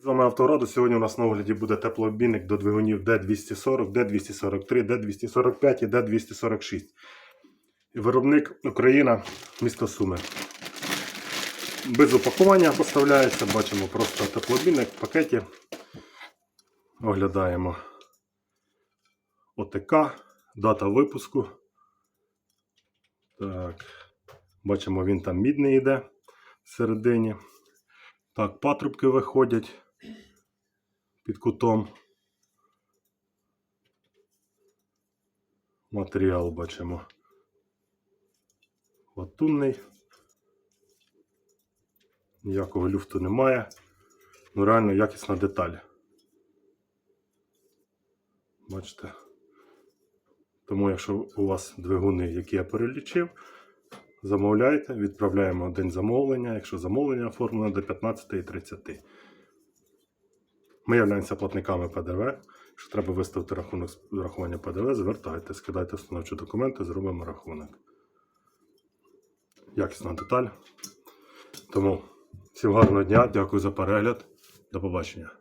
З вами Автораду. Сьогодні у нас на огляді буде теплообмінник до двигунів D240, D243, D245 і D246. Виробник Україна, місто Суми. Без упакування поставляється, бачимо просто теплообмінник в пакеті. Оглядаємо ОТК, дата випуску. Так. Бачимо, він там мідний йде всередині. Так, патрубки виходять під кутом. Матеріал бачимо. Латунний. Ніякого люфту немає. Ну, реально якісна деталь. Бачите? Тому, якщо у вас двигуни, які я перелічив, замовляйте, відправляємо день замовлення, якщо замовлення оформлено до 15.30. Ми являємося платниками ПДВ. Що треба виставити рахунок рахування ПДВ, звертайте, скидайте встановчі документи, зробимо рахунок. Якісна деталь. Тому всім гарного дня, дякую за перегляд. До побачення.